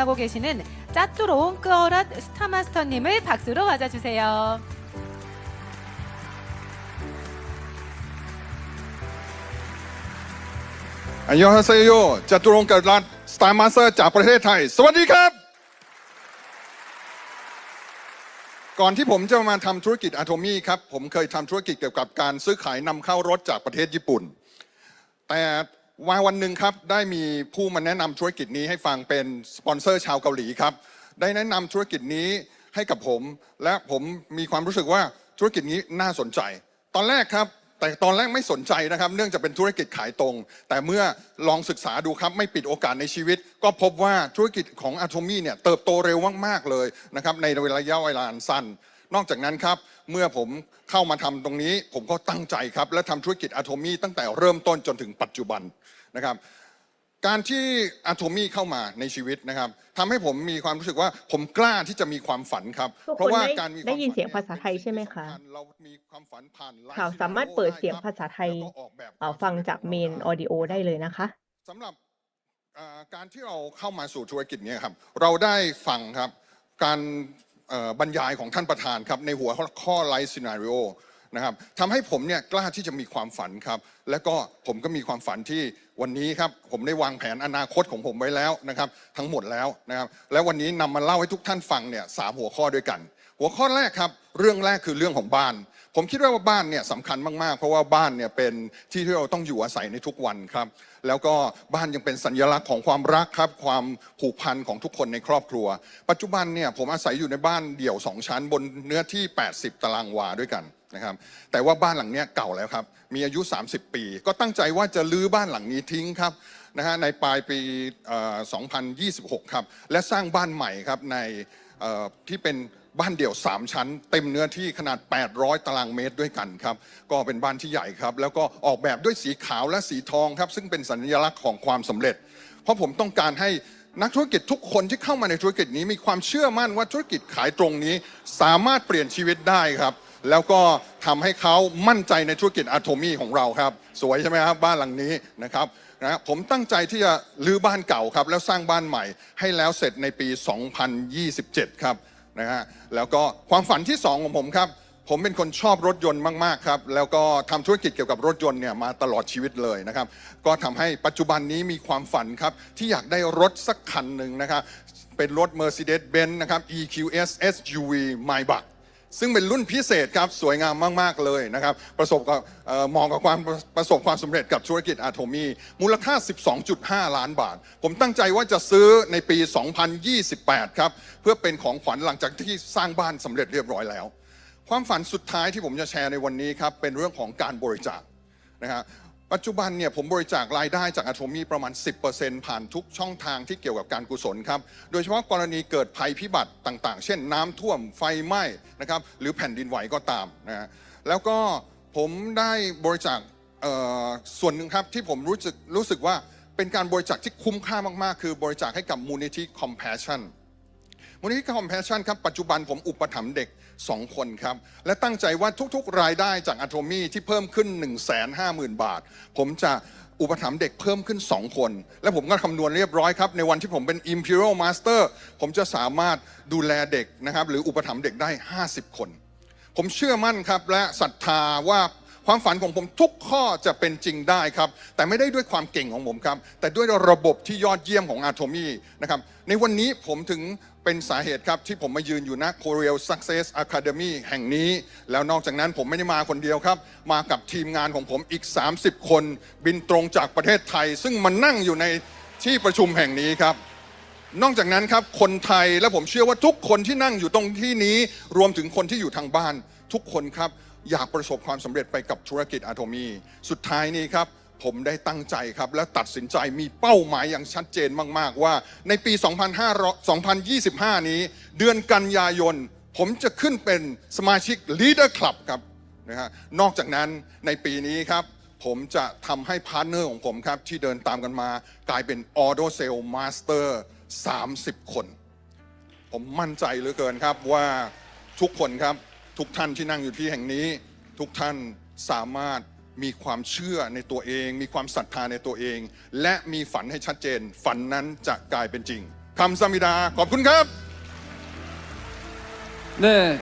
하고 계시는 짜뚜로운 끄어랏 스타마스터님을 박수로 맞아주세요. 안녕하세요จตุรงค์กับรัฐสตาร์มาสเตอร์จากประเทศไทย สวัสดีครับ ก่อนที่ผมจะมาทำธุรกิจอะโทมี่ครับ ผมเคยทำธุรกิจเกี่ยวกับการซื้อขายนำเข้ารถจากประเทศญี่ปุ่น แต่ วันวันหนึ่งครับได้มีผู้มาแนะนำธุรกิจนี้ให้ฟังเป็นสปอนเซอร์ชาวเกาหลีครับได้แนะนำธุรกิจนี้ให้กับผม และผมมีความรู้สึกว่าธุรกิจนี้น่าสนใจ ตอนแรกครับ แต่ตอนแรกไม่สนใจนะครับ เนื่องจากเป็นธุรกิจขายตรง แต่เมื่อลองศึกษาดูครับไม่ปิดโอกาสในชีวิต ก็พบว่าธุรกิจของอะโทมี่เนี่ยเติบโตเร็วมากๆเลยนะครับในระยะเวลาอันสั้น นอกจากนั้นครับเมื่อผมเข้ามาทำตรงนี้ ผมก็ตั้งใจครับ และทำธุรกิจอะโทมี่ตั้งแต่เริ่มต้นจนถึงปัจจุบันนะครับการที่อะโทมี่เข้ามาในชีวิตนะครับทำให้ผมมีความรู้สึกว่าผมกล้าที่จะมีความฝันครับทุกคนเพราะว่าได้การมีความได้ยินฝัเสียงภาษาไทยใช่ไหมคะเรามีความฝันผ่านไลฟ์ข่าวสามารถเปิดเสียงภาษาไทยแล้วก็ออกแบบเอ่อฟังจากเมนออดิโอได้เลยนะคะสำหรับอ่าการที่เราเข้ามาสู่ธุรกิจเนี้ครับ เราได้ฟังครับ การเอ่อ บรรยายของท่านประธานครับในหัวข้อไลฟ์ซีนารีโอนะครับทำให้ผมเนี่ยกล้าที่จะมีความฝันครับ และก็ผมก็มีความฝันที่วันนี้ครับผมได้วางแผนอนาคตของผมไว้แล้วนะครับ ทั้งหมดแล้วนะครับ และวันนี้นำมาเล่าให้ทุกท่านฟังเนี่ยสามหัวข้อด้วยกัน หัวข้อแรกครับ เรื่องแรกคือเรื่องของบ้าน ผมคิดว่าบ้านเนี่ยสำคัญมากๆ เพราะว่าบ้านเนี่ยเป็นที่ที่เราต้องอยู่อาศัยในทุกวันครับ แล้วก็บ้านยังเป็นสัญลักษณ์ของความรักครับ ความผูกพันของทุกคนในครอบครัว ปัจจุบันเนี่ยผมอาศัยอยู่ในบ้านเดี่ยว 2 ชั้น บนเนื้อที่ 80 ตารางวาด้วยกันนะครับ แต่ว่าบ้านหลังเนี้ยเก่าแล้วครับ มีอายุ 30 ปี ก็ตั้งใจว่าจะลื้อบ้านหลังนี้ทิ้งครับนะฮะในปลายปีเอ่อ2026 ครับ และสร้างบ้านใหม่ครับในที่เป็น บ้านเดี่ยว 3 ชั้น เต็มเนื้อที่ขนาด 800 ตารางเมตรด้วยกันครับ ก็เป็นบ้านที่ใหญ่ครับ แล้วก็ออกแบบด้วยสีขาวและสีทองครับ ซึ่งเป็นสัญลักษณ์ของความสำเร็จ เพราะผมต้องการให้นักธุรกิจทุกคนที่เข้ามาในธุรกิจนี้มีความเชื่อมั่นว่าธุรกิจขายตรงนี้ สามารถเปลี่ยนชีวิตได้ครับ แล้วก็ทำให้เขามั่นใจในธุรกิจอะโทมี่ของเราครับ สวยใช่ไหมครับบ้านหลังนี้นะครับนะผมตั้งใจที่จะรื้อบ้านเก่าครับ แล้วสร้างบ้านใหม่ให้แล้วเสร็จในปี 2027 ครับ นะฮะแล้วก็ความฝันที่สองของผมครับ ผมเป็นคนชอบรถยนต์มากๆครับแล้วก็ทำธุรกิจเกี่ยวกับรถยนต์เนี่ยมาตลอดชีวิตเลยนะครับ ก็ทำให้ปัจจุบันนี้มีความฝันครับที่อยากได้รถสักคันหนึ่งนะครับเป็นรถ Mercedes-Benz นะครับ EQS SUV Maybach ซึ่งเป็นรุ่นพิเศษครับสวยงามมาก ๆ เลยนะครับ ประสบกับเอ่อเหมาะกับความประสบความสำเร็จกับธุรกิจอาโทมี มูลค่า 12.5 ล้านบาท ผมตั้งใจว่าจะซื้อในปี 2028 ครับ เพื่อเป็นของขวัญหลังจากที่สร้างบ้านสำเร็จเรียบร้อยแล้ว ความฝันสุดท้ายที่ผมจะแชร์ในวันนี้ครับ เป็นเรื่องของการบริจาคนะฮะ ปัจจุบันเนี่ยผมบริจาครายได้จากอะโทมีประมาณ 10%ผ่านทุกช่องทางที่เกี่ยวกับการกุศลครับ โดยเฉพาะกรณีเกิดภัยพิบัติต่างๆ เช่นน้ำท่วมไฟไหม้นะครับหรือแผ่นดินไหวก็ตามนะฮะแล้วก็ผมได้บริจาคส่วนหนึ่งครับที่ผมรู้สึกรู้สึกว่าเป็นการบริจาคที่คุ้มค่ามากๆ คือบริจาคให้กับมูลนิธิ Compassion มูลนิธิ Compassion ครับปัจจุบันผมอุปถัมภ์เด็ก 2 คนครับ และตั้งใจว่าทุกๆ รายได้จากอะโทมี่ที่เพิ่มขึ้น 150,000 บาท ผมจะอุปถัมภ์เด็กเพิ่มขึ้น 2 คน และผมก็คำนวณเรียบร้อยครับ ในวันที่ผมเป็น Imperial Master ผมจะสามารถดูแลเด็กนะครับ หรืออุปถัมภ์เด็กได้ 50 คน ผมเชื่อมั่นครับและศรัทธาว่า ความฝันของผมทุกข้อจะเป็นจริงได้ครับ แต่ไม่ได้ด้วยความเก่งของผมครับ แต่ด้วยระบบที่ยอดเยี่ยมของอาโทมี่นะครับ ในวันนี้ผมถึงเป็นสาเหตุครับ ที่ผมมายืนอยู่ณ Koreal Success Academy แห่งนี้ แล้วนอกจากนั้นผมไม่ได้มาคนเดียวครับ มากับทีมงานของผมอีก 30 คน บินตรงจากประเทศไทย ซึ่งมานั่งอยู่ในที่ประชุมแห่งนี้ครับนอกจากนั้นครับคนไทยและผมเชื่อว่าทุกคนที่นั่งอยู่ตรงที่นี้ รวมถึงคนที่อยู่ทางบ้าน ทุกคนครับ อยากประสบความสำเร็จไปกับธุรกิจอะโทมี สุดท้ายนี้ครับ ผมได้ตั้งใจครับ และตัดสินใจมีเป้าหมายอย่างชัดเจนมาก ๆ ว่าในปี2500 2025 นี้ เดือนกันยายน ผมจะขึ้นเป็นสมาชิก Leader Club ครับนะฮะนอกจากนั้นในปีนี้ครับ ผมจะทำให้พาร์ทเนอร์ของผมครับ ที่เดินตามกันมา กลายเป็น Auto Sale Master 30 คน ผมมั่นใจเหลือเกินครับว่าทุกคนครับ ทุกท่านที่นั่งอยู่ที่แห่งนี้ ทุกท่านสามารถมีความเชื่อในตัวเอง มีความศรัทธาในตัวเอง และมีฝันให้ชัดเจน ฝันนั้นจะกลายเป็นจริงคำสมิดาขอบคุณครับ 네.